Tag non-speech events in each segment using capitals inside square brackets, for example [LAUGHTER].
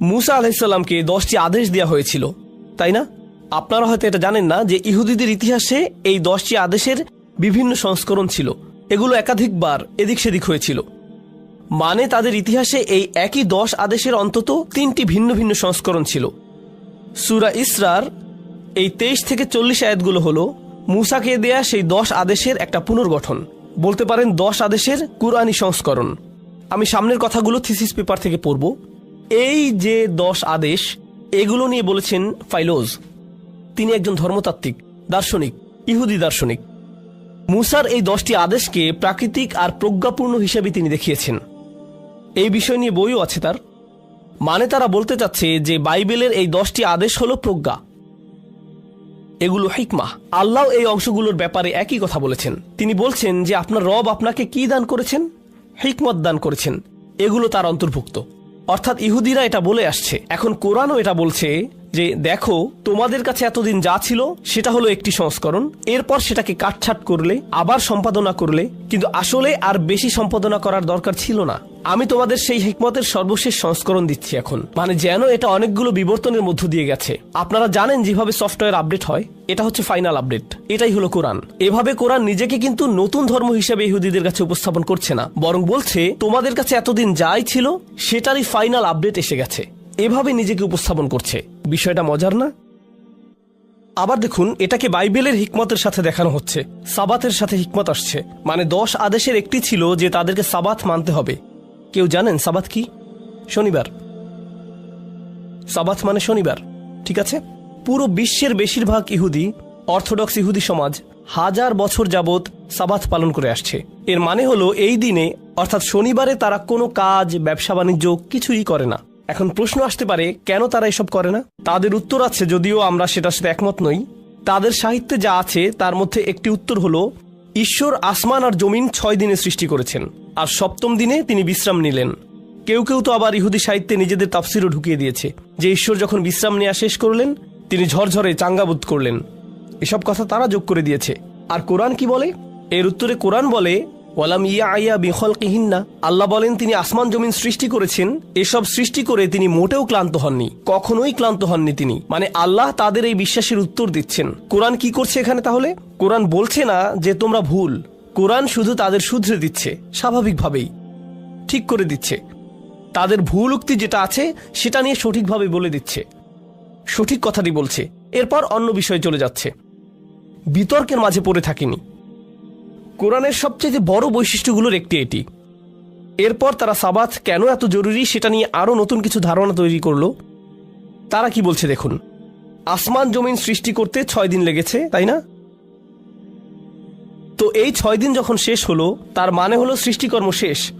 মুসা আলাহিসাল্লামকে দশটি আদেশ দেওয়া হয়েছিল, তাই না? আপনারা হয়তো এটা জানেন না যে ইহুদিদের ইতিহাসে এই দশটি আদেশের বিভিন্ন সংস্করণ ছিল। এগুলো একাধিকবার এদিক সেদিক হয়েছিল। মানে তাদের ইতিহাসে এই একই দশ আদেশের অন্তত তিনটি ভিন্ন ভিন্ন সংস্করণ ছিল। সুরা ইসরার এই তেইশ থেকে চল্লিশ আয়াতগুলো হলো মুসাকে দেয়া সেই দশ আদেশের একটা পুনর্গঠন। বলতে পারেন দশ আদেশের কুরআনী সংস্করণ। আমি সামনের কথাগুলো থিসিস পেপার থেকে পড়ব। এই যে দশ আদেশ, এগুলো নিয়ে বলেছেন ফাইলোজ। তিনি একজন ধর্মতাত্ত্বিক, দার্শনিক, ইহুদি দার্শনিক। মুসার এই দশটি আদেশকে প্রাকৃতিক আর প্রজ্ঞাপূর্ণ হিসেবে তিনি দেখিয়েছেন। এই বিষয় নিয়ে বইও আছে তার। মানে তারা বলতে চাচ্ছে যে বাইবেলের এই দশটি আদেশ হলো প্রজ্ঞা। এগুলো হিকমা। আল্লাহ এই অংশগুলোর ব্যাপারে একই কথা বলেছেন। তিনি বলছেন যে আপনার রব আপনাকে কি দান করেছেন? হিকমত দান করেছেন। এগুলো তার অন্তর্ভুক্ত। অর্থাৎ ইহুদিরা এটা বলে আসছে। এখন কোরআনও এটা বলছে যে দেখো, তোমাদের কাছে এতদিন যা ছিল, সেটা হলো একটি সংস্করণ। এরপর সেটাকে কাটছাট করলে, আবার সম্পাদনা করলে, কিন্তু আসলে আর বেশি সম্পাদনা করার দরকার ছিল না। আমি তোমাদের সেই হিকমতের সর্বশেষ সংস্করণ দিচ্ছি এখন। মানে যেন এটা অনেকগুলো বিবর্তনের মধ্য দিয়ে গেছে। আপনারা জানেন যেভাবে সফটওয়্যার আপডেট হয়, এটা হচ্ছে ফাইনাল আপডেট। এটাই হলো কোরআন। এভাবে কোরআন নিজেকে কিন্তু নতুন ধর্ম হিসেবে ইহুদিদের কাছে উপস্থাপন করছে না। বরং বলছে, তোমাদের কাছে এতদিন যাই ছিল, সেটারই ফাইনাল আপডেট এসে গেছে। এভাবে নিজেকে উপস্থাপন করছে। বিষয়টা মজার না? আবার দেখুন, এটাকে বাইবেলের হিকমতের সাথে দেখানো হচ্ছে। সাবাতের সাথে হিকমত আসছে। মানে দশ আদেশের একটি ছিল যে তাদেরকে সাবাত মানতে হবে। কেউ জানেন সাবাত কি? শনিবার। সাবাত মানে শনিবার, ঠিক আছে? পুরো বিশ্বের বেশিরভাগ ইহুদি, অর্থোডক্স ইহুদি সমাজ, হাজার বছর যাবৎ সাবাত পালন করে আসছে। এর মানে হলো, এই দিনে, অর্থাৎ শনিবারে তারা কোনো কাজ ব্যবসা বাণিজ্য কিছুই করে না। এখন প্রশ্ন আসতে পারে, কেন তারা এসব করে না? তাদের উত্তর আছে যদিও আমরা সেটার সাথে একমত নই। তাদের সাহিত্যে যা আছে, তার মধ্যে একটি উত্তর হলো, ঈশ্বর আসমান আর জমিন ছয় দিনে সৃষ্টি করেছেন, আর সপ্তম দিনে তিনি বিশ্রাম নিলেন। কেউ কেউ তো আবার ইহুদি সাহিত্যে নিজেদের তাফসিরও ঢুকিয়ে দিয়েছে, যে ঈশ্বর যখন বিশ্রাম নেওয়া শেষ করলেন, তিনি ঝরঝরে চাঙ্গাবোধ করলেন। এসব কথা তারা যোগ করে দিয়েছে। আর কোরআন কি বলে? এর উত্তরে কোরআন বলে ওয়ালাম ইয়া আইয়া বিখল কিহিন্না আল্লাহ বলেন, তিনি আসমান জমিন সৃষ্টি করেছেন। এসব সৃষ্টি করে তিনি মোটেও ক্লান্ত হননি। কখনোই ক্লান্ত হননি তিনি। মানে আল্লাহ তাদের এই বিশ্বাসের উত্তর দিচ্ছেন। কোরআন কি করছে এখানে তাহলে? কোরআন বলছে না যে তোমরা ভুল। কোরআন শুধু তাদের শুধরে দিচ্ছে, স্বাভাবিকভাবেই ঠিক করে দিচ্ছে। তাদের ভুল উক্তি যেটা আছে, সেটা নিয়ে সঠিকভাবে বলে দিচ্ছে। সঠিক কথাটি বলছে। এরপর অন্য বিষয়ে চলে যাচ্ছে। বিতর্কের মাঝে পড়ে থাকিনি। কোরআনের সবচেয়ে বড় বৈশিষ্ট্যগুলোর একটি এটি। এরপর তারা সাবাত কেন এত জরুরি সেটা নিয়ে আরও নতুন কিছু ধারণা তৈরি করল। তারা কি বলছে দেখুন। আসমান জমিন সৃষ্টি করতে ছয় দিন লেগেছে, তাই না? তো এই ছয় দিন যখন শেষ হলো, তার মানে হলো সৃষ্টিকর্ম শেষ।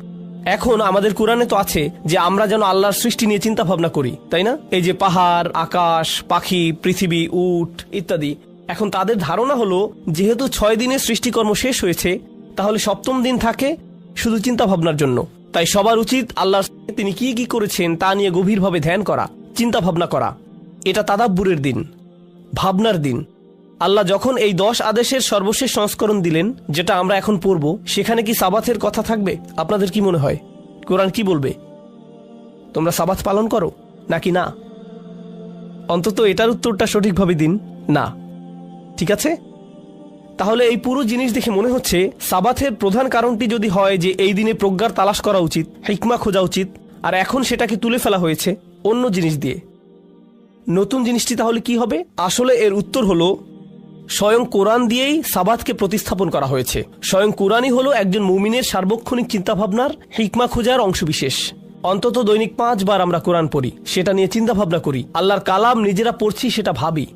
এখন আমাদের কোরআনে তো আছে যে আমরা যেন আল্লাহর সৃষ্টি নিয়ে চিন্তা ভাবনা করি, তাই না? এই যে পাহাড়, আকাশ, পাখি, পৃথিবী, উট ইত্যাদি। এখন তাদের ধারণা হলো, যেহেতু ছয় দিনের সৃষ্টিকর্ম শেষ হয়েছে, তাহলে সপ্তম দিন থাকে শুধু চিন্তা ভাবনার জন্য। তাই সবার উচিত আল্লাহ তিনি কি কি করেছেন তা নিয়ে গভীরভাবে ধ্যান করা চিন্তা ভাবনা করা। এটা তাদাব্বুরের দিন, ভাবনার দিন। আল্লাহ যখন এই দশ আদেশের সর্বশেষ সংস্করণ দিলেন, যেটা আমরা এখন পড়ব, সেখানে কি সাবাথের কথা থাকবে? আপনাদের কি মনে হয়? কোরআন কি বলবে? তোমরা সাবাত পালন করো, নাকি না? অন্তত এটার উত্তরটা সঠিকভাবে দিন, না। ঠিক আছে? তাহলে এই পুরো জিনিস দেখে মনে হচ্ছে সাবাথের প্রধান কারণটি যদি হয় যে এই দিনে প্রজ্ঞার তালাশ করা উচিত, হিকমা খোঁজা উচিত, আর এখন সেটাকে তুলে ফেলা হয়েছে অন্য জিনিস দিয়ে। নতুন জিনিসটি তাহলে কি হবে? আসলে এর উত্তর হলো, স্বয়ং কোরআন দিয়েই সাবাতকে প্রতিস্থাপন করা হয়েছে। স্বয়ং কোরআনই হলো একজন মুমিনের সার্বক্ষণিক চিন্তাভাবনার হিকমা খোঁজার অংশবিশেষ। অন্তত দৈনিক পাঁচবার আমরা কোরআন পড়ি, সেটা নিয়ে চিন্তাভাবনা করি। আল্লাহর কালাম নিজেরা পড়ছি, সেটা ভাবি।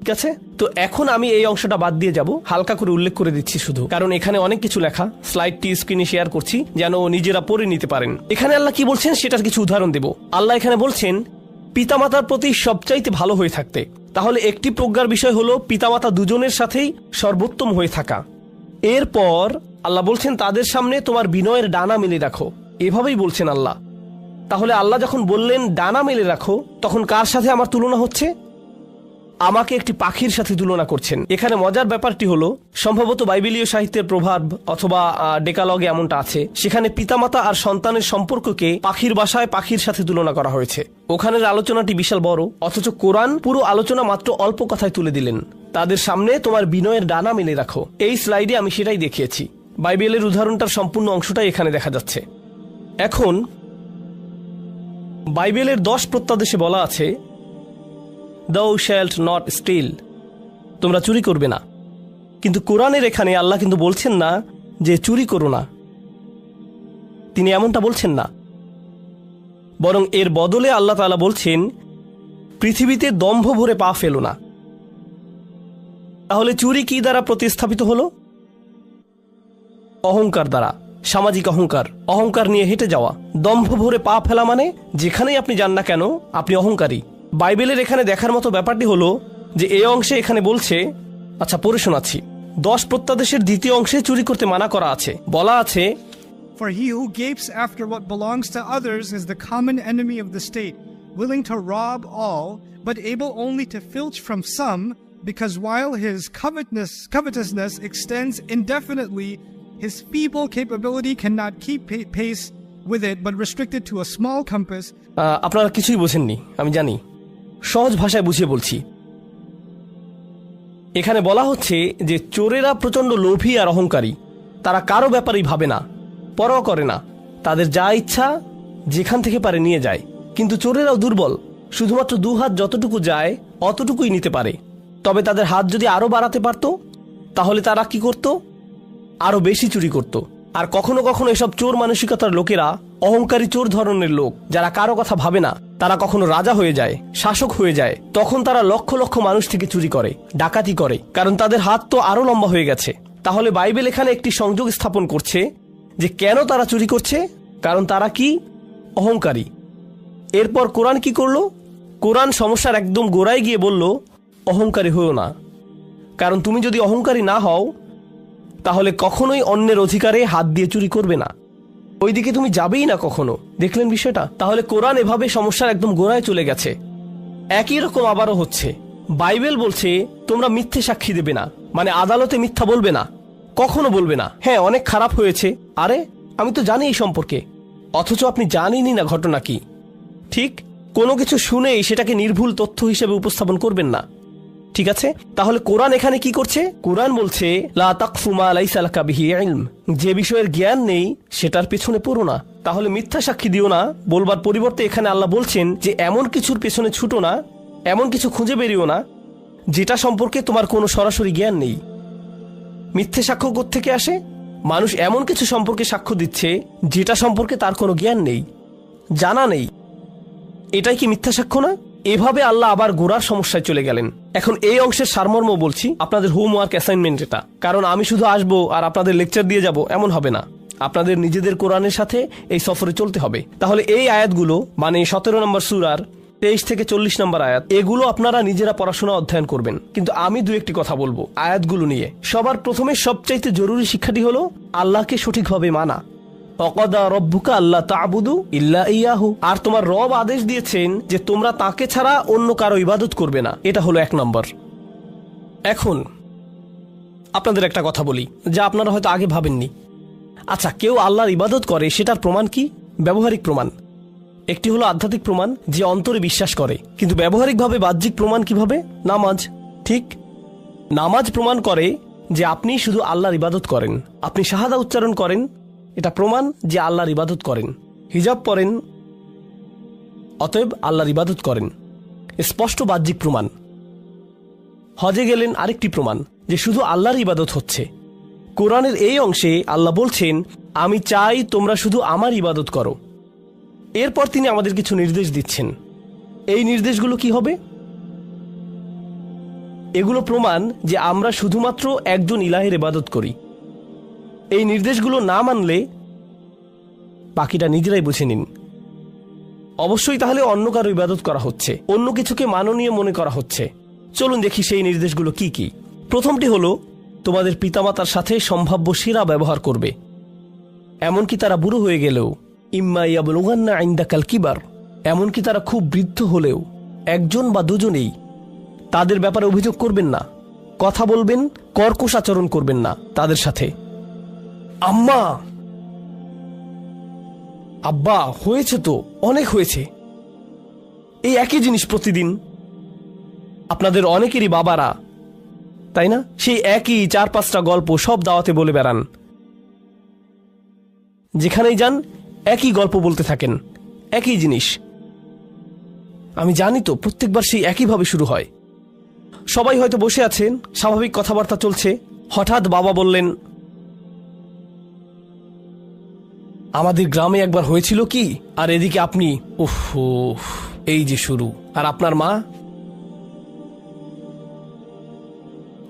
ঠিক আছে তো এখন আমি এই অংশটা বাদ দিয়ে যাব। হালকা করে উল্লেখ করে দিচ্ছি শুধু। কারণ এখানে অনেক কিছু লেখা। স্লাইডটি স্ক্রিনে শেয়ার করছি, যেন নিজেরা পড়ে নিতে পারেন। এখানে আল্লাহ কি বলছেন সেটার কিছু উদাহরণ দেব। আল্লাহ এখানে বলছেন, পিতামাতার প্রতি সবচাইতে ভালো হয়ে থাকতে। তাহলে একটি প্রজ্ঞার বিষয় হলো, পিতামাতা দুজনের সাথেই সর্বোত্তম হয়ে থাকা। এরপর আল্লাহ বলছেন, তাদের সামনে তোমার বিনয়ের ডানা মেলে রাখো। এভাবেই বলছেন আল্লাহ। তাহলে আল্লাহ যখন বললেন, ডানা মেলে রাখো তখন কার সাথে আমার তুলনা হচ্ছে? আমাকে একটি পাখির সাথে তুলনা করছেন। এখানে মজার ব্যাপারটি হলো, সম্ভবত বাইবেলীয় সাহিত্যের প্রভাব অথবা ডেকালগে এমনটা আছে। সেখানে পিতামাতা আর সন্তানের সম্পর্ককে পাখির বাসায় পাখির সাথে তুলনা করা হয়েছে। ওখানের আলোচনাটি বিশাল বড়, অথচ কোরআন পুরো আলোচনা মাত্র অল্প কথায় তুলে দিলেন। তাদের সামনে তোমার বিনয়ের ডানা মেলে রাখো। এই স্লাইডে আমি সেটাই দেখিয়েছি। বাইবেলের উদাহরণটার সম্পূর্ণ অংশটাই এখানে দেখা যাচ্ছে। এখন, বাইবেলের দশ প্রত্যাদেশে বলা আছে দৌ শ্যাল্ট নট স্টিল তোমরা চুরি করবে না। কিন্তু কোরআনের এখানে আল্লাহ কিন্তু বলছেন না যে চুরি করো না। তিনি এমনটা বলছেন না। বরং এর বদলে আল্লাহ তালা বলছেন, পৃথিবীতে দম্ভ ভরে পা ফেলো না। তাহলে চুরি কি দ্বারা প্রতিস্থাপিত হলো? অহংকার দ্বারা, সামাজিক অহংকার। অহংকার নিয়ে হেঁটে যাওয়া। দম্ভ ভরে পা ফেলা মানে যেখানেই আপনি যান না কেন, আপনি অহংকারী। বাইবেলের এখানে দেখার মতো ব্যাপারটি হলো যে এই অংশে এখানে বলছে আচ্ছা পড়ে শোনাচ্ছি দশ প্রত্যাদেশের দ্বিতীয় অংশে চুরি করতে মানা করা আছে বলা আছে For he who gapes after what belongs to others is the common enemy of the state, willing to rob all, but able only to filch from some, because while his covetousness, covetousness extends indefinitely, his feeble capability cannot keep pace with it, but restricted to a small compass, আপনারা কিছুই বোঝেননি আমি জানি সহজ ভাষায় বুঝিয়ে বলছি। এখানে বলা হচ্ছে যে চোরেরা প্রচণ্ড লোভী আর অহংকারী। তারা কারও ব্যাপারেই ভাবে না, পরোয়া করে না। তাদের যা ইচ্ছা যেখান থেকে পারে নিয়ে যায়। কিন্তু চোরেরাও দুর্বল, শুধুমাত্র দু হাত যতটুকু যায়, অতটুকুই নিতে পারে। তবে তাদের হাত যদি আরও বাড়াতে পারত, তাহলে তারা কি করত? আরও বেশি চুরি করত। আর কখনো কখনো এসব চোর মানসিকতার লোকেরা অহংকারী চোর ধরনের লোক, যারা কারও কথা ভাবে না তারা কখনো রাজা হয়ে যায়, শাসক হয়ে যায়, তখন তারা লক্ষ লক্ষ মানুষ থেকে চুরি করে, ডাকাতি করে, কারণ তাদের হাত তো আরও লম্বা হয়ে গেছে। তাহলে বাইবেল এখানে একটি সংযোগ স্থাপন করছে যে কেন তারা চুরি করছে? কারণ তারা কি? অহংকারী। এরপর কোরআন কি করল? কোরআন সমস্যার একদম গোড়ায় গিয়ে বলল, অহংকারী হয়েও না। কারণ তুমি যদি অহংকারী না হও, তাহলে কখনোই অন্যের অধিকারে হাত দিয়ে চুরি করবে না। ওইদিকে তুমি যাবেই না কখনো। দেখলেন বিষয়টা? তাহলে কোরআন এভাবে সমস্যার একদম গোড়ায় চলে গেছে। একই রকম আবারও হচ্ছে। বাইবেল বলছে, তোমরা মিথ্যে সাক্ষী দেবে না। মানে আদালতে মিথ্যা বলবে না। কখনো বলবে না। হ্যাঁ অনেক খারাপ হয়েছে। আরে, আমি তো জানি এই সম্পর্কে। অথচ আপনি জানেনই না ঘটনা কি। ঠিক, কোনো কিছু শুনেই সেটাকে নির্ভুল তথ্য হিসেবে উপস্থাপন করবেন না। ঠিক আছে? তাহলে কোরআন এখানে কি করছে? কোরআন বলছে, লা তাকফু মা লাইসা লাকা বিহি ইলম। যে বিষয়ের জ্ঞান নেই, সেটার পেছনে পড়ো না। তাহলে মিথ্যা সাক্ষী দিও না। বলবার পরিবর্তে এখানে আল্লাহ বলছেন যে, এমন কিছুর পেছনে ছুটো না, এমন কিছু খুঁজে বেরিও না, যেটা সম্পর্কে তোমার কোনো সরাসরি জ্ঞান নেই। মিথ্যে সাক্ষ্য থেকে আসে? মানুষ এমন কিছু সম্পর্কে সাক্ষ্য দিচ্ছে, যেটা সম্পর্কে তার কোনো জ্ঞান নেই, জানা নেই। এটাই কি মিথ্যা সাক্ষ্য না? এভাবে আল্লাহ আবার গোড়ার সমস্যায় চলে গেলেন। এখন এই অংশের সারমর্ম বলছি, আপনাদের হোমওয়ার্ক অ্যাসাইনমেন্ট এটা। কারণ আমি শুধু আসব আর আপনাদের লেকচার দিয়ে যাব, এমন হবে না। আপনাদের নিজেদের কোরআনের সাথে এই সফরে চলতে হবে। তাহলে এই আয়াতগুলো মানে সতেরো নম্বর সুরার তেইশ থেকে চল্লিশ নম্বর আয়াত, এগুলো আপনারা নিজেরা পড়াশোনা অধ্যয়ন করবেন। কিন্তু আমি দু একটি কথা বলব আয়াতগুলো নিয়ে। সবার প্রথমে সবচাইতে জরুরি শিক্ষাটি হলো, আল্লাহকে সঠিকভাবে মানা। অকদা রব্বুকা আল্লাহ তাবুদু ইল্লা ইয়াহু। আর তোমার রব আদেশ দিয়েছেন যে তোমরা তাকে ছাড়া অন্য কারও ইবাদত করবে না। এটা হলো এক নম্বর। এখন আপনাদের একটা কথা বলি, যা আপনারা হয়তো আগে ভাবেননি। আচ্ছা কেউ আল্লাহর ইবাদত করে, সেটার প্রমাণ কি? ব্যবহারিক প্রমাণ। একটি হলো আধ্যাত্মিক প্রমাণ, যে অন্তরে বিশ্বাস করে। কিন্তু ব্যবহারিকভাবে বাহ্যিক প্রমাণ কীভাবে? নামাজ। ঠিক? নামাজ প্রমাণ করে যে আপনি শুধু আল্লাহর ইবাদত করেন। আপনি শাহাদা উচ্চারণ করেন এটা প্রমাণ যে আল্লাহর ইবাদত করেন। হিজাব পরেন, অতএব আল্লাহর ইবাদত করেন। স্পষ্ট বাহ্যিক প্রমাণ। হজে গেলেন আরেকটি প্রমাণ, যে শুধু আল্লাহর ইবাদত হচ্ছে। কোরআনের এই অংশে আল্লাহ বলছেন, আমি চাই তোমরা শুধু আমার ইবাদত করো। এরপর তিনি আমাদের কিছু নির্দেশ দিচ্ছেন। এই নির্দেশগুলো কি হবে? এগুলো প্রমাণ যে আমরা শুধুমাত্র একজন ইলাহের ইবাদত করি। এই নির্দেশগুলো না মানলে বাকিটা নিজেরাই বুঝে নিন। অবশ্যই তাহলে অন্য কারও ইবাদত করা হচ্ছে। অন্য কিছুকে মাননীয় মনে করা হচ্ছে। চলুন দেখি সেই নির্দেশগুলো কি কি। প্রথমটি হলো, তোমাদের পিতামাতার সাথে সম্ভাব্য সেরা ব্যবহার করবে। এমনকি তারা বুড়ো হয়ে গেলেও, ইম্মা ইয়াবলুগান্না আইন্দাকাল কিবার। এমনকি তারা খুব বৃদ্ধ হলেও, একজন বা দুজনেই তাদের ব্যাপারে অভিযোগ করবেন না। কথা বলবেন কর্কশ আচরণ করবেন না তাদের সাথে। আম্মা। আব্বা, হয়েছে তো, অনেক হয়েছে। এই একই জিনিস প্রতিদিন। আপনাদের অনেকেরই বাবারা, তাই না? সেই একই চার পাঁচটা গল্প সব দাওয়াতে বলে বেড়ান। যেখানেই যান, একই গল্প বলতে থাকেন। একই জিনিস। আমি জানি তো, প্রত্যেকবার সেই একইভাবে শুরু হয়। সবাই হয়তো বসে আছেন, স্বাভাবিক কথাবার্তা চলছে। হঠাৎ বাবা বললেন আমাদের গ্রামে একবার হয়েছিল কি? আর এদিকে আপনি, উফ এই যে শুরু। আর আপনার মা?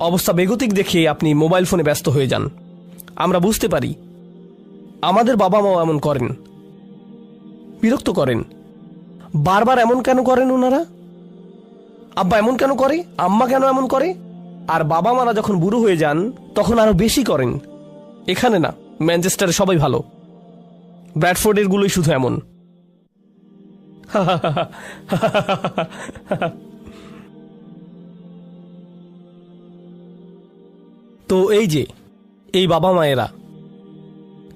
অবস্থা বেগতিক দেখে আপনি মোবাইল ফোনে ব্যস্ত হয়ে যান। আমরা বুঝতে পারি, আমাদের বাবা মাও এমন করেন। বিরক্ত করেন। বারবার এমন কেন করেন ওনারা? আব্বা এমন কেন করে? আম্মা কেন এমন করে? আর বাবা মারা যখন বুড়ো হয়ে যান, তখন আরও বেশি করেন। এখানে না, ম্যানচেস্টারে সবাই ভালো। ব্র্যাডফোর্ডের গুলোই শুধু এমন। তো এই যে, এই বাবা মায়েরা,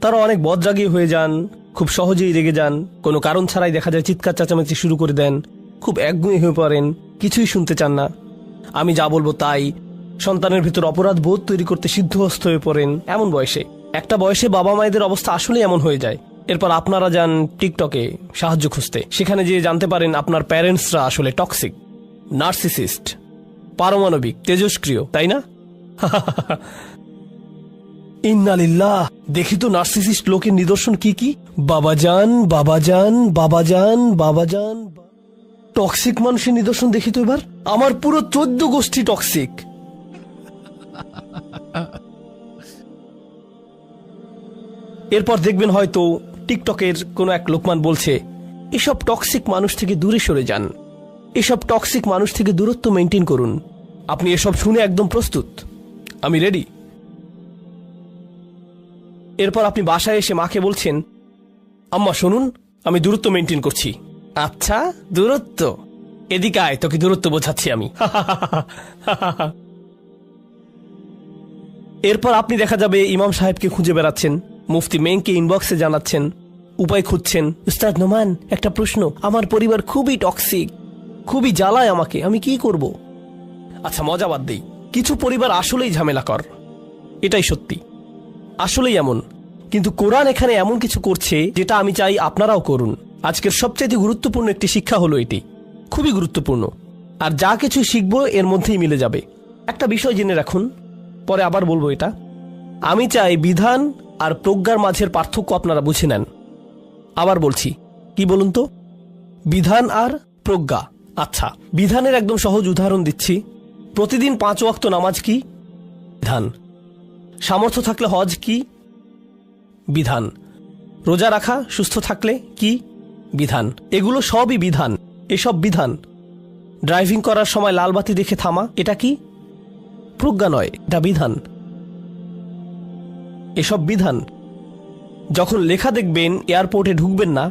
তারা অনেক বদরাগী হয়ে যান, খুব সহজেই রেগে যান, কোনো কারণ ছাড়াই দেখা যায় চিৎকার চেঁচামেচি শুরু করে দেন, খুব একগুঁয়ে হয়ে পড়েন, কিছুই শুনতে চান না। আমি যা বলব তাই, সন্তানের ভিতর অপরাধ বোধ তৈরি করতে সিদ্ধহস্ত হয়ে পড়েন, এমন বয়সে। একটা বয়সে বাবা মায়েদের অবস্থা আসলে এমন হয়ে যায়। এরপর আপনারা যান টিকটকে সাহায্য খুঁজতে। সেখানে যেয়ে জানতে পারেন আপনার প্যারেন্টসরা আসলে টক্সিক, নার্সিসিস্ট, পারমাণবিক তেজস্ক্রিয় তাই না? [LAUGHS] ইন্নালিল্লাহ, দেখি তো নার্সিসিস্ট লোকের নিদর্শন কি কি? বাবাজান বাবাজান বাবাজান বাবাজান টক্সিক মানুষের নিদর্শন দেখি তো এবার। আমার পুরো চোদ্দ গোষ্ঠী টক্সিক। [LAUGHS] এরপর দেখবেন হয়তো টিকটকের কোনো এক লোকমান বলছে, এসব টক্সিক মানুষ থেকে দূরে সরে যান। এসব টক্সিক মানুষ থেকে দূরত্ব মেনটেন করুন। আপনি এসব শুনে একদম প্রস্তুত। আমি রেডি এরপর আপনি বাসায় এসে মাকে বলছেন, আম্মা, শুনুন, আমি দূরত্ব মেনটেন করছি। আচ্ছা দূরত্ব? এদিকে আয়, তোকে দূরত্ব বোঝাচ্ছি আমি। [LAUGHS] এরপর আপনি দেখা যাবে ইমাম সাহেবকে খুঁজে বেড়াচ্ছেন। মুফতি মেংকে ইনবক্সে জানাচ্ছেন। উপায় খুঁজছেন। উস্তাদ নোমান, একটা প্রশ্ন। আমার পরিবার খুবই টক্সিক খুবই জ্বালায় আমাকে। আমি কি করব? আচ্ছা মজা বাদ দেই। কিছু পরিবার আসলেই ঝামেলা কর। এটাই সত্যি। আসলেই এমন। কিন্তু কোরআন এখানে এমন কিছু করছে, যেটা আমি চাই আপনারাও করুন। আজকের সবচাইতে গুরুত্বপূর্ণ একটি শিক্ষা হলো এটি। খুবই গুরুত্বপূর্ণ। আর যা কিছু শিখব, এর মধ্যেই মিলে যাবে। একটা বিষয় জেনে রাখুন। পরে আবার বলব এটা। আমি চাই বিধান আর প্রজ্ঞার মাঝের পার্থক্য আপনারা বুঝে নেন। আবার বলছি, কি বলুন তো? বিধান আর প্রজ্ঞা। আচ্ছা বিধানের একদম সহজ উদাহরণ দিচ্ছি। প্রতিদিন পাঁচ ওয়াক্ত নামাজ কি? বিধান। সামর্থ্য থাকলে হজ কি? বিধান। রোজা রাখা সুস্থ থাকলে কি? বিধান। এগুলো সবই বিধান। এসব বিধান। ড্রাইভিং করার সময় লালবাতি দেখে থামা, এটা কি? প্রজ্ঞা নয়, এটা বিধান। এসব বিধান। যখন লেখা দেখবেন, এয়ারপোর্টে ঢুকবেন না,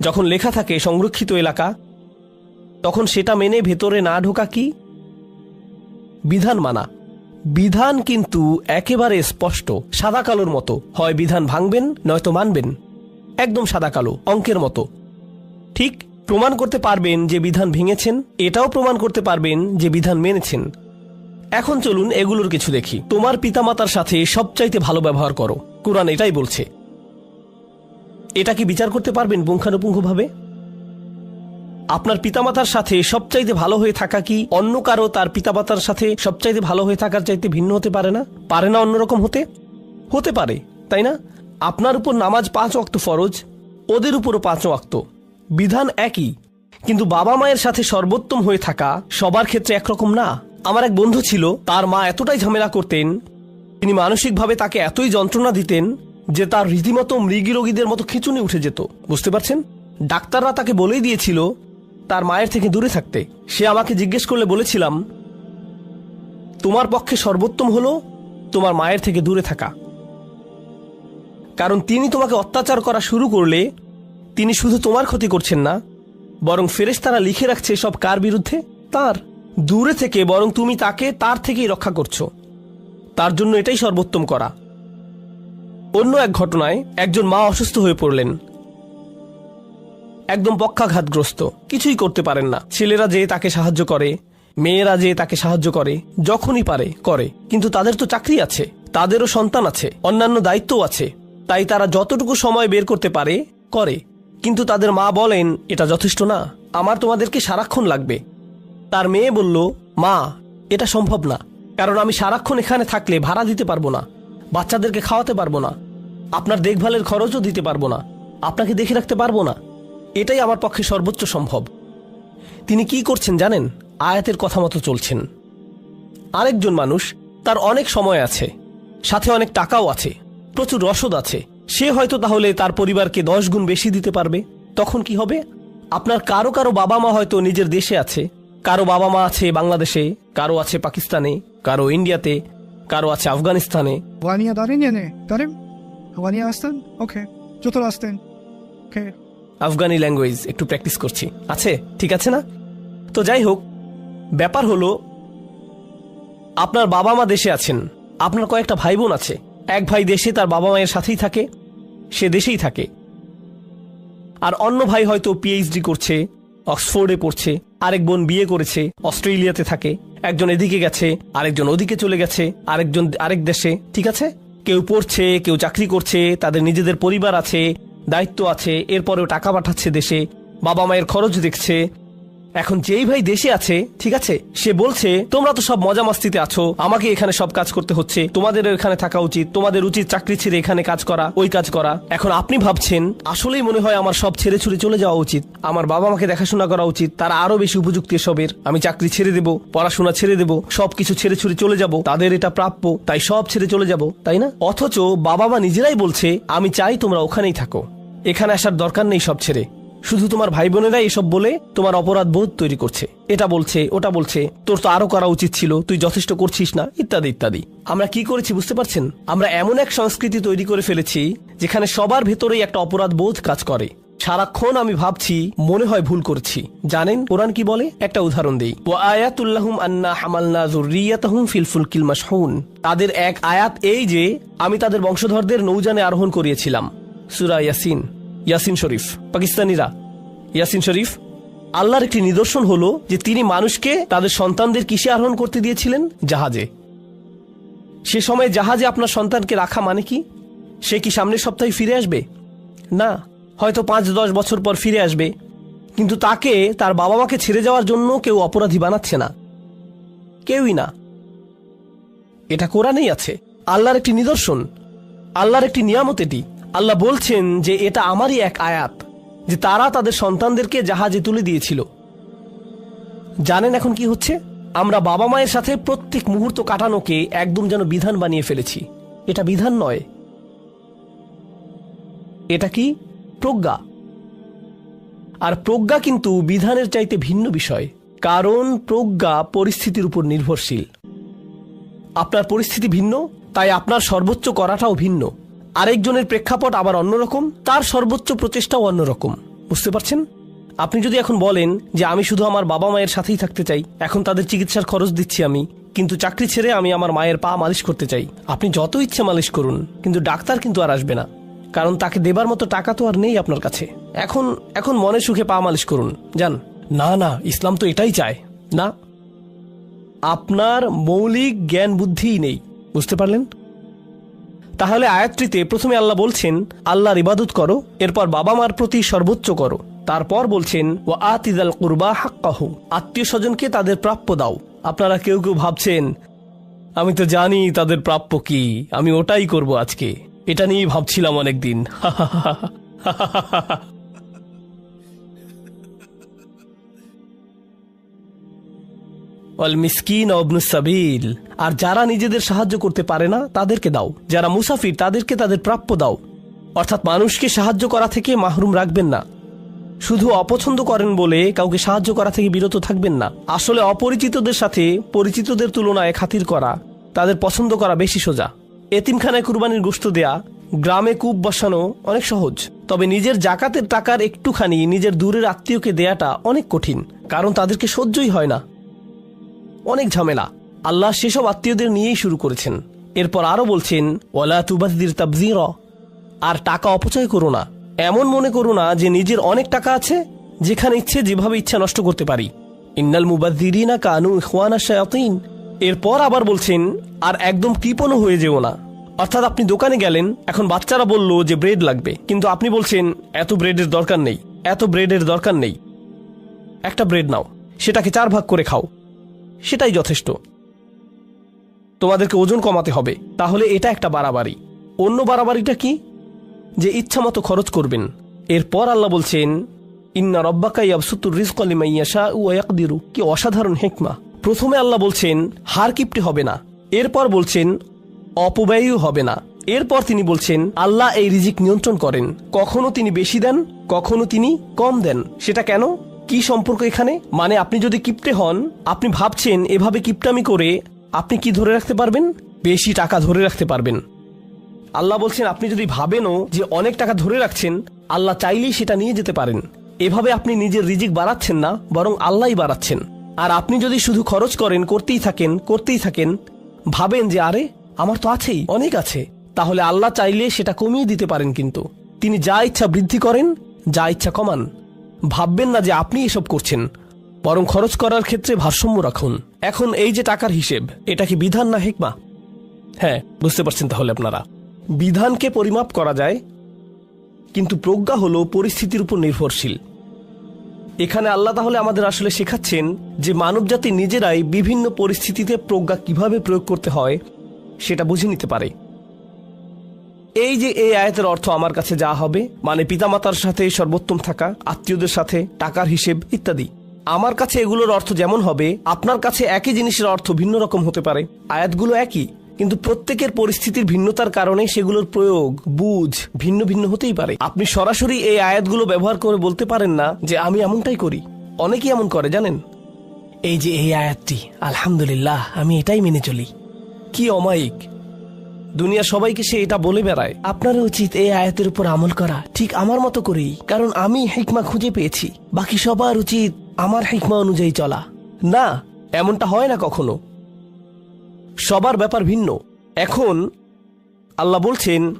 যখন লেখা থাকে সংরক্ষিত এলাকা, তখন সেটা মেনে ভেতরে না ঢোকা কি? বিধান মানা। বিধান কিন্তু একেবারে স্পষ্ট, সাদা কালোর মতো। হয় বিধান ভাঙবেন, নয়তো মানবেন। একদম সাদা কালো, অঙ্কের মতো। ঠিক প্রমাণ করতে পারবেন যে বিধান ভেঙেছেন, এটাও প্রমাণ করতে পারবেন যে বিধান মেনেছেন। এখন চলুন এগুলোর কিছু দেখি। তোমার পিতামাতার সাথে সবচাইতে ভালো ব্যবহার করো। কোরআন এটাই বলছে। এটা কি বিচার করতে পারবেন পুঙ্খানুপুঙ্খভাবে? আপনার পিতামাতার সাথে সবচাইতে ভালো হয়ে থাকা কি অন্য কারও তার পিতামাতার সাথে সবচাইতে ভালো হয়ে থাকার চাইতে ভিন্ন হতে পারে না? পারে না অন্যরকম হতে? হতে পারে, তাই না? আপনার উপর নামাজ পাঁচ অক্ত ফরজ, ওদের উপরও পাঁচ অক্ত বিধান একই, কিন্তু বাবা মায়ের সাথে সর্বোত্তম হয়ে থাকা সবার ক্ষেত্রে একরকম না? আমার এক বন্ধু ছিল, তার মা এতটাই ঝামেলা করতেন, তিনি মানসিকভাবে তাকে এতই যন্ত্রণা দিতেন যে তার রীতিমতো মৃগী রোগীদের মতো খিচুনি উঠে যেত, বুঝতে পারছেন? ডাক্তাররা তাকে বলেই দিয়েছিল তার মায়ের থেকে দূরে থাকতে। সে আমাকে জিজ্ঞেস করলে বলেছিলাম, তোমার পক্ষে সর্বোত্তম হলো তোমার মায়ের থেকে দূরে থাকা। কারণ তিনি তোমাকে অত্যাচার করা শুরু করলে, তিনি শুধু তোমার ক্ষতি করছেন না, বরং ফেরেশতারা লিখে রাখছে সব কার বিরুদ্ধে? তার। দূরে থেকে বরং তুমি তাকে তার থেকেই রক্ষা করছ। তার জন্য এটাই সর্বোত্তম করা। অন্য এক ঘটনায় একজন মা অসুস্থ হয়ে পড়লেন। একদম পক্ষাঘাতগ্রস্ত, কিছুই করতে পারেন না। ছেলেরা যে তাকে সাহায্য করে, মেয়েরা যে তাকে সাহায্য করে, যখনই পারে, করে। কিন্তু তাদের তো চাকরি আছে, তাদেরও সন্তান আছে, অন্যান্য দায়িত্ব আছে। তাই তারা যতটুকু সময় বের করতে পারে, করে। কিন্তু তাদের মা বলেন, এটা যথেষ্ট না। আমার তোমাদেরকে সারাক্ষণ লাগবে। তার মেয়ে বলল, মা, এটা সম্ভব না। কারণ আমি সারাক্ষণ এখানে থাকলে ভাড়া দিতে পারব না। বাচ্চাদেরকে খাওয়াতে পারব না। আপনার দেখভালের খরচও দিতে পারব না। আপনাকে দেখে রাখতে পারব না। এটাই আমার পক্ষে সর্বোচ্চ সম্ভব। তিনি কি করছেন জানেন? আয়াতের কথা মতো চলছেন। আরেকজন মানুষ তার অনেক সময় আছে, সাথে অনেক টাকাও আছে, প্রচুর রসদ আছে। সে হয়তো তাহলে তার পরিবারকে দশ গুণ বেশি দিতে পারবে। তখন কি হবে? আপনার কারও কারও বাবা মা হয়তো নিজের দেশে আছে কারও বাবা মা আছে বাংলাদেশে কারও আছে পাকিস্তানে কারও ইন্ডিয়াতে কারও আছে আফগানিস্তানে। darin. Darim? Jotor. Afghani language একটু প্র্যাকটিস করছি। আছে? ঠিক আছে না? তো যাই হোক ব্যাপার হলো আপনার বাবা মা দেশে আছেন। আপনার কয়েকটা ভাই বোন আছে। এক ভাই দেশে তার বাবা মায়ের সাথেই থাকে সে দেশেই থাকে। আর অন্য ভাই হয়তো পিএইচডি করছে অক্সফোর্ডে পড়ছে, আরেক বোন বিয়ে করেছে, অস্ট্রেলিয়াতে থাকে। একজন এদিকে গেছে, আরেকজন ওদিকে চলে গেছে, আরেকজন আরেক দেশে, ঠিক আছে? কেউ পড়ছে, কেউ চাকরি করছে, তাদের নিজেদের পরিবার আছে, দায়িত্ব আছে, এরপরেও টাকা পাঠাচ্ছে দেশে বাবা মায়ের খরচ দেখছে এখন যেই ভাই দেশে আছে, ঠিক আছে? সে বলছে, তোমরা তো সব মজা মাস্তিতে আছো, আমাকে এখানে সব কাজ করতে হচ্ছে, তোমাদের এখানে থাকা উচিত, তোমাদের উচিত চাকরি ছেড়ে এখানে কাজ করা, ওই কাজ করা। এখন আপনি ভাবছেন, আসলেই মনে হয় আমার সব ছেড়ে ছুড়ে চলে যাওয়া উচিত। আমার বাবা মাকে দেখাশোনা করা উচিত, তারা আরও বেশি উপযুক্ত এসবের। আমি চাকরি ছেড়ে দেব, পড়াশোনা ছেড়ে দেব, সবকিছু ছেড়ে ছুড়ে চলে যাব, তাদের এটা প্রাপ্য, তাই সব ছেড়ে চলে যাব, তাই না? অথচ বাবা মা নিজেরাই বলছে, আমি চাই তোমরা ওখানেই থাকো, এখানে আসার দরকার নেই সব ছেড়ে। শুধু তোমার ভাই বোনেরা এসব বলে তোমার অপরাধ বোধ তৈরি করছে। এটা বলছে, ওটা বলছে, তোর তো আরও করা উচিত ছিল, তুই যথেষ্ট করছিস না, ইত্যাদি ইত্যাদি। আমরা কি করেছি বুঝতে পারছেন? আমরা এমন এক সংস্কৃতি তৈরি করে ফেলেছি, যেখানে সবার ভেতরেই একটা অপরাধ বোধ কাজ করে। সারাক্ষণ আমি ভাবছি, মনে হয় ভুল করছি। জানেন, কোরআন কি বলে? একটা উদাহরণ দেই। ও আয়াতুল্লাহুম আন্না হামালনা যুররিয়াতাহুম ফিল ফুলকিল মাশহুন। তাদের এক আয়াত এই যে, আমি তাদের বংশধরদের নৌজানে আরোহণ করিয়েছিলাম। সুরা ইয়াসিন। ইয়াসিন শরীফ, পাকিস্তানিরা। ইয়াসিন শরীফ, আল্লাহর একটি নিদর্শন হলো যে তিনি মানুষকে তাদের সন্তানদের কিসে আরোহণ করতে দিয়েছিলেন? জাহাজে। সে সময় জাহাজে আপনার সন্তানকে রাখা মানে কি? সে কি সামনের সপ্তাহে ফিরে আসবে? না, হয়তো পাঁচ দশ বছর পর ফিরে আসবে। কিন্তু তাকে, তার বাবা মাকে ছেড়ে যাওয়ার জন্য কেউ অপরাধী বানাচ্ছে না। কেউই না। এটা কোরআনেই আছে। আল্লাহর একটি নিদর্শন। আল্লাহর একটি নিয়ামত এটি। আল্লাহ বলছেন যে এটা আমারই এক আয়াত, যে তারা তাদের সন্তানদেরকে জাহাজে তুলে দিয়েছিল। জানেন এখন কি হচ্ছে? আমরা বাবা মায়ের সাথে প্রত্যেক মুহূর্ত কাটানোকে একদম যেন বিধান বানিয়ে ফেলেছি। এটা বিধান নয়। এটা কি? প্রজ্ঞা। আর প্রজ্ঞা কিন্তু বিধানের চাইতে ভিন্ন বিষয়, কারণ প্রজ্ঞা পরিস্থিতির উপর নির্ভরশীল। আপনার পরিস্থিতি ভিন্ন, তাই আপনার সর্বোচ্চ করাটাও ভিন্ন। আরেকজনের প্রেক্ষাপট আবার অন্যরকম, তার সর্বোচ্চ প্রচেষ্টাও অন্যরকম। বুঝতে পারছেন? আপনি যদি এখন বলেন যে আমি শুধু আমার বাবা মায়ের সাথেই থাকতে চাই, এখন তাদের চিকিৎসার খরচ দিচ্ছি আমি, কিন্তু চাকরি ছেড়ে আমি আমার মায়ের পা মালিশ করতে চাই, আপনি যত ইচ্ছে মালিশ করুন, কিন্তু ডাক্তার কিন্তু আর আসবে না, কারণ তাকে দেবার মতো টাকা তো আর নেই আপনার কাছে। এখন এখন মনে সুখে পা মালিশ করুন, যান। না না, ইসলাম তো এটাই চায়, না। আপনার মৌলিক জ্ঞান বুদ্ধিই নেই, বুঝতে পারলেন? তাহলে আয়াতটিতে প্রথমে আল্লাহ বলছেন, আল্লাহর ইবাদত করো, এরপর বাবা মার প্রতি সর্বোচ্চ করো। তারপর বলছেন ও আতিদাল কুরবা হাক্কাহু, আত্মীয় স্বজনকে তাদের প্রাপ্য দাও। আপনারা কেউ কেউ ভাবছেন, আমি তো জানি তাদের প্রাপ্য কি, আমি ওটাই করব আজকে। এটা নিয়েই ভাবছিলাম অনেকদিন। [LAUGHS] অল মিসকিন অবনু সাবিল। আর যারা নিজেদের সাহায্য করতে পারে না, তাদেরকে দাও। যারা মুসাফির, তাদেরকে তাদের প্রাপ্য দাও। অর্থাৎ মানুষকে সাহায্য করা থেকে মাহরুম রাখবেন না। শুধু অপছন্দ করেন বলে কাউকে সাহায্য করা থেকে বিরত থাকবেন না। আসলে অপরিচিতদের সাথে পরিচিতদের তুলনায় খাতির করা, তাদের পছন্দ করা বেশি সোজা। এতিমখানায় কুরবানির গোস্ত দেয়া, গ্রামে কূপ বসানো অনেক সহজ। তবে নিজের জাকাতের টাকার একটুখানি নিজের দূরের আত্মীয়কে দেয়াটা অনেক কঠিন। কারণ তাদেরকে সহ্যই হয় না। অনেক ঝামেলা। আল্লাহ সেসব আত্মীয়দের নিয়েই শুরু করেছেন। এরপর আরও বলছেন, ওয়ালা তুবাদির তাবজির আর টাকা অপচয় করো না। এমন মনে করো না যে নিজের অনেক টাকা আছে, যেখানে ইচ্ছে যেভাবে ইচ্ছা নষ্ট করতে পারি। ইন্নাল মুবাদ্দিরিনা কানু ইখওয়ানা শায়াতিন। এরপর আবার বলছেন, আর একদম কৃপণও হয়ে যেও না। অর্থাৎ আপনি দোকানে গেলেন, এখন বাচ্চারা বলল যে ব্রেড লাগবে। কিন্তু আপনি বলছেন, এত ব্রেডের দরকার নেই, এত ব্রেডের দরকার নেই। একটা ব্রেড নাও, সেটাকে চার ভাগ করে খাও। সেটাই যথেষ্ট। তোমাদেরকে ওজন কমাতে হবে, তাহলে এটা একটা বাড়াবাড়ি। অন্য বাড়াবাড়িটা কি? যে ইচ্ছা মতো খরচ করবেন। এরপর আল্লাহ বলছেন, ইন্না রব্বাকা ইয়াবসুতুর রিজক লিমান ইয়াশাউ ওয়া ইয়াকদিরু। কি অসাধারণ হেকমা। প্রথমে আল্লাহ বলছেন, হার কিপটে হবে না। এরপর বলছেন, অপব্যয়ও হবে না। এরপর তিনি বলছেন, আল্লাহ এই রিজিক নিয়ন্ত্রণ করেন। কখনো তিনি বেশি দেন, কখনো তিনি কম দেন। সেটা কেন? কি সম্পর্ক এখানে? মানে আপনি যদি কিপটে হন, আপনি ভাবছেন এভাবে কিপটামি করে আপনি কি ধরে রাখতে পারবেন? বেশি টাকা ধরে রাখতে পারবেন। আল্লাহ বলছেন, আপনি যদি ভাবেনও যে অনেক টাকা ধরে রাখছেন, আল্লাহ চাইলেই সেটা নিয়ে যেতে পারেন। এভাবে আপনি নিজের রিজিক বাড়াচ্ছেন না, বরং আল্লাহই বাড়াচ্ছেন। আর আপনি যদি শুধু খরচ করেন, করতেই থাকেন করতেই থাকেন, ভাবেন যে, আরে, আমার তো আছেই, অনেক আছে। তাহলে আল্লাহ চাইলে সেটা কমিয়ে দিতে পারেন কিন্তু। তিনি যা ইচ্ছা বৃদ্ধি করেন, যা ইচ্ছা কমান। ভাববেন না যে আপনি এসব করছেন। বরং খরচ করার ক্ষেত্রে ভারসাম্য রাখুন। এখন এই যে টাকার হিসেব, এটা কি বিধান না হেকমা? হ্যাঁ বুঝতে পারছেন তাহলে আপনারা। বিধানকে পরিমাপ করা যায়, কিন্তু প্রজ্ঞা হলো পরিস্থিতির উপর নির্ভরশীল। এখানে আল্লাহ তাহলে আমাদের আসলে শেখাচ্ছেন যে মানবজাতি নিজেরাই বিভিন্ন পরিস্থিতিতে প্রজ্ঞা কীভাবে প্রয়োগ করতে হয়, সেটা বুঝে নিতে পারে। এই যে এই আয়াতের অর্থ আমার কাছে যা হবে মানে পিতামাতার সাথে সর্বোত্তম থাকা, আত্মীয়দের সাথে টাকার হিসেব ইত্যাদি। আমার কাছে এগুলোর অর্থ যেমন হবে, আপনার কাছে একই জিনিসের অর্থ ভিন্ন রকম হতে পারে। আয়াতগুলো একই, কিন্তু প্রত্যেকের পরিস্থিতির ভিন্নতার কারণে সেগুলোর প্রয়োগ, বুঝ ভিন্ন ভিন্ন হতেই পারে। আপনি সরাসরি এই আয়াতগুলো ব্যবহার করে বলতে পারেন না যে আমি এমনটাই করি। অনেকেই এমন করে, জানেন? এই যে এই আয়াতটি, আলহামদুলিল্লাহ, আমি এটাই মেনে চলি। কি অমায়িক। দুনিয়া সবাইকে সে এটা বলে বেড়ায়। আপনার উচিত এই আয়াতের উপর আমল করা, ঠিক আমার মতো করেই, কারণ আমি হিকমা খুঁজে পেয়েছি। বাকি সবার উচিত আমার হিকমা অনুযায়ী চলা। না, এমনটা হয় না কখনো। সবার ব্যাপার ভিন্ন। এখন আল্লাহ বলছেন,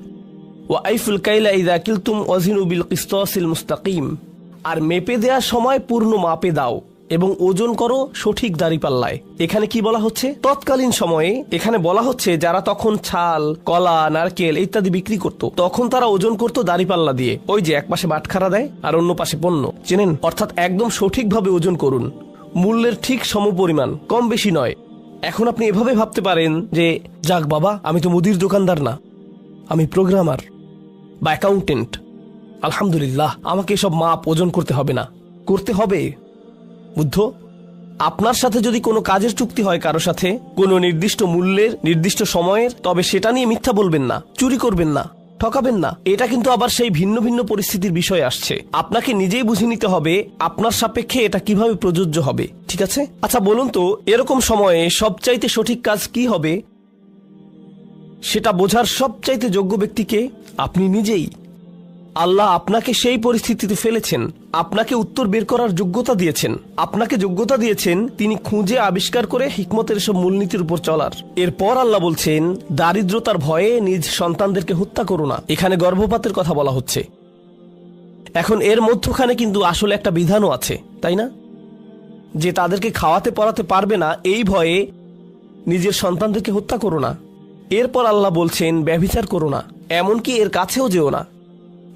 ওয়াইফুল কাইলা ইদা কিলতুম বিল কিস্তসিল মুস্তাকিম। আর মেপে দেওয়ার সময় পূর্ণ মাপে দাও। এবং ওজন করো সঠিক দাঁড়িপাল্লায়। এখানে কি বলা হচ্ছে? তৎকালীন সময়ে এখানে বলা হচ্ছে, যারা তখন ছাল, কলা, নারকেল ইত্যাদি বিক্রি করত, তখন তারা ওজন করত দাঁড়িপাল্লা দিয়ে। ওই যে এক পাশে বাটখারা দেয়, আর অন্য পাশে পণ্য। চেনেন? অর্থাৎ একদম সঠিকভাবে ওজন করুন। মূল্যের ঠিক সমপরিমাণ, কম বেশি নয়। এখন আপনি এভাবে ভাবতে পারেন যে, যাক বাবা, আমি তো মুদির দোকানদার না। আমি প্রোগ্রামার বা অ্যাকাউন্টেন্ট। আলহামদুলিল্লাহ, আমাকে এসব মাপ ওজন করতে হবে না। করতে হবে। বুদ্ধ, আপনার সাথে যদি কোনো কাজের চুক্তি হয় কারও সাথে, কোনো নির্দিষ্ট মূল্যের, নির্দিষ্ট সময়ের, তবে সেটা নিয়ে মিথ্যা বলবেন না, চুরি করবেন না, ঠকাবেন না। এটা কিন্তু আবার সেই ভিন্ন ভিন্ন পরিস্থিতির বিষয় আসছে। আপনাকে নিজেই বুঝে নিতে হবে আপনার সাপেক্ষে এটা কীভাবে প্রযোজ্য হবে, ঠিক আছে? আচ্ছা বলুন তো, এরকম সময়ে সবচাইতে সঠিক কাজ কি হবে? সেটা বোঝার সবচাইতে যোগ্য ব্যক্তিকে আপনি নিজেই। আল্লাহ আপনাকে সেই পরিস্থিতিতে ফেলেছেন। আপনাকে উত্তর বের করার যোগ্যতা দিয়েছেন। আপনাকে যোগ্যতা দিয়েছেন তিনি খুঁজে আবিষ্কার করে হিকমতের সব মূলনীতির উপর চলার। এরপর আল্লাহ বলছেন, দারিদ্রতার ভয়ে নিজ সন্তানদেরকে হত্যা করো না। এখানে গর্ভপাতের কথা বলা হচ্ছে। এখন এর মধ্যখানে কিন্তু আসলে একটা বিধানও আছে, তাই না? যে তাদেরকে খাওয়াতে পড়াতে পারবে না, এই ভয়ে নিজের সন্তানদেরকে হত্যা করো না। এরপর আল্লাহ বলছেন, ব্যভিচার করো না। এমনকি এর কাছেও যেও না।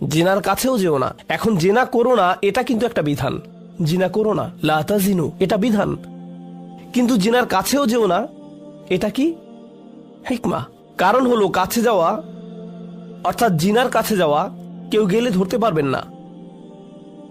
জেনার কাছেও যেও না। এখন জেনা করো না, এটা কিন্তু একটা বিধান। জিনা করো না লাতাজিনু এটা বিধান। কিন্তু জেনার কাছেও যেও না, এটা কি? হিকমা। কারণ হলো কাছে যাওয়া, অর্থাৎ জিনার কাছে যাওয়া, কেউ গেলে ধরতে পারবেন না।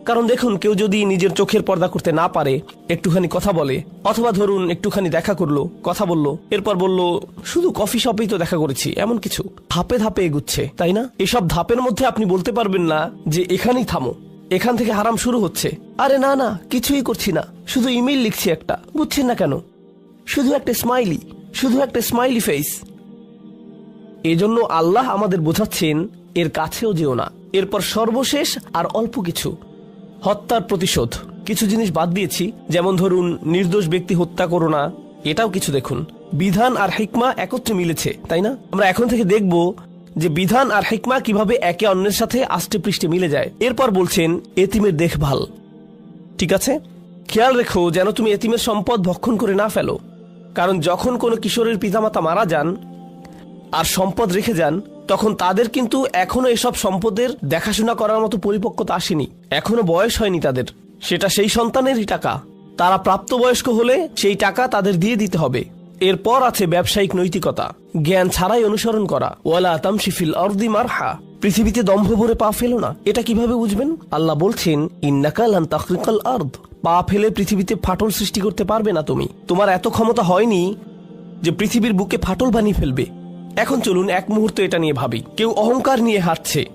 কারণ দেখুন, কেউ যদি নিজের চোখের পর্দা করতে না পারে, একটুখানি কথা বলে, অথবা ধরুন, একটুখানি দেখা করল, কথা বলল, এরপর বলল, শুধু কফি শপেই তো দেখা করেছি, এমন কিছু। ধাপে ধাপে এগুচ্ছে, তাই না? এসব ধাপের মধ্যে আপনি বলতে পারবেন না যে, এখানেই থামো, এখান থেকে হারাম শুরু হচ্ছে। আরে না না, কিছুই করছি না, শুধু ইমেল লিখছি একটা, বুঝছেন না কেন? শুধু একটা স্মাইলি শুধু একটা স্মাইলি ফেস এজন্য আল্লাহ আমাদের বোঝাচ্ছেন, এর কাছেও যেও না, এরপর সর্বশেষ আর অল্প কিছু। হত্যার প্রতিশোধ। কিছু জিনিস বাদ দিয়েছি, যেমন ধরুন, নির্দোষ ব্যক্তি হত্যা করো না। এটাও কিছু দেখুন। বিধান আর হিকমা একত্রে মিলেছে, তাই না? আমরা এখন থেকে দেখব যে বিধান আর হিকমা কীভাবে একে অন্যের সাথে আষ্টে পৃষ্ঠে মিলে যায়। এরপর বলছেন, এতিমের দেখভাল। ঠিক আছে? খেয়াল রেখো যেন তুমি এতিমের সম্পদ ভক্ষণ করে না ফেলো। কারণ যখন কোনো কিশোরের পিতামাতা মারা যান আর সম্পদ রেখে যান তখন তাদের কিন্তু এখনও এসব সম্পদের দেখাশোনা করার মতো পরিপক্কতা আসেনি। এখনও বয়স হয়নি তাদের। সেটা সেই সন্তানেরই টাকা। তারা প্রাপ্তবয়স্ক হলে সেই টাকা তাদের দিয়ে দিতে হবে। এরপর আছে ব্যবসায়িক নৈতিকতা। জ্ঞান ছাড়াই অনুসরণ করা। ওয়ালা তামশিফিল অর্দি মারহা। পৃথিবীতে দম্ভ ভরে পা ফেলো না। এটা কীভাবে বুঝবেন? আল্লাহ বলছেন ইন্নাকাল তাকরিকাল আর্দ। পা ফেলে পৃথিবীতে ফাটল সৃষ্টি করতে পারবে না তুমি। তোমার এত ক্ষমতা হয়নি যে পৃথিবীর বুকে ফাটল বানিয়ে ফেলবে। এখন চলুন এক মুহূর্ত এটা নিয়ে ভাবি। কেউ অহংকার নিয়ে হাঁটছে।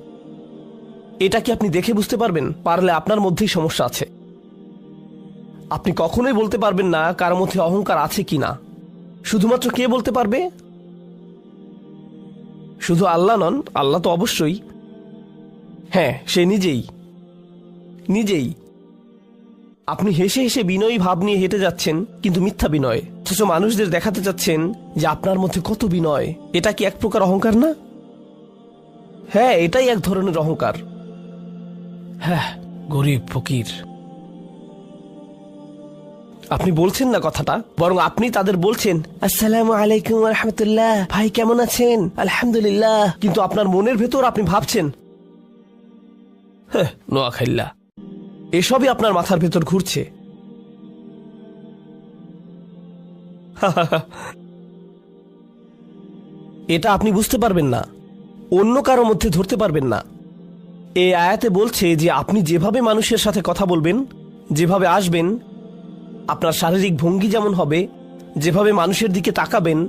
এটা কি আপনি দেখে বুঝতে পারবেন? পারলে আপনার মধ্যেই সমস্যা আছে। আপনি কখনোই বলতে পারবেন না কার মধ্যে অহংকার আছে কি না। শুধুমাত্র কে বলতে পারবে? শুধু আল্লাহ নন, আল্লাহ তো অবশ্যই। হ্যাঁ সে নিজেই। নিজেই। আপনি হেসে হেসে বিনয়ী ভাব নিয়ে হেঁটে যাচ্ছেন, কিন্তু মিথ্যা বিনয়। অথচ মানুষদের দেখাতে চাচ্ছেন যে আপনার মধ্যে কত বিনয়। এটা কি এক প্রকার অহংকার না? হ্যাঁ এটাই এক ধরনের অহংকার। হ্যাঁ গরিব ফকির। আপনি বলছেন না কথাটা, বরং আপনি তাদের বলছেন, আসসালাম আলাইকুম রহমতুল্লাহ, ভাই কেমন আছেন? আলহামদুলিল্লাহ। কিন্তু আপনার মনের ভেতর আপনি ভাবছেন হ্যাঁ নোয়াখাইল্লা এসবই আপনার মাথার ভেতর ঘুরছে। এটা আপনি বুঝতে পারবেন না। অন্য কারও মধ্যে ধরতে পারবেন না। এ আয়াতে বলছে যে আপনি যেভাবে মানুষের সাথে কথা বলবেন, যেভাবে আসবেন, আপনার শারীরিক ভঙ্গি যেমন হবে, যেভাবে মানুষের দিকে তাকাবেন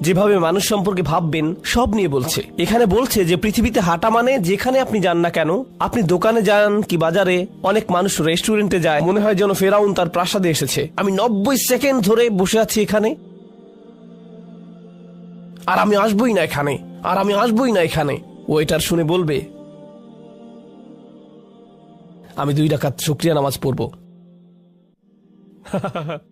যেভাবে মানুষ সম্পর্কে ভাববেন, সব নিয়ে বলছে। এখানে বলছে যে পৃথিবীতে হাঁটা মানে যেখানে আপনি যান না কেন, আপনি দোকানে যান কি বাজারে, অনেক মানুষ রেস্টুরেন্টে যায়, মনে হয় যেন ফেরাউন তার প্রাসাদে এসেছে। আমি নব্বই সেকেন্ড ধরে বসে আছি এখানে। আর আমি আসবই না এখানে, আর আমি আসবই না এখানে। ওয়েটার শুনে বলবে, আমি দুই ডাকাত শুক্রিয়া নামাজ পড়ব। [LAUGHS]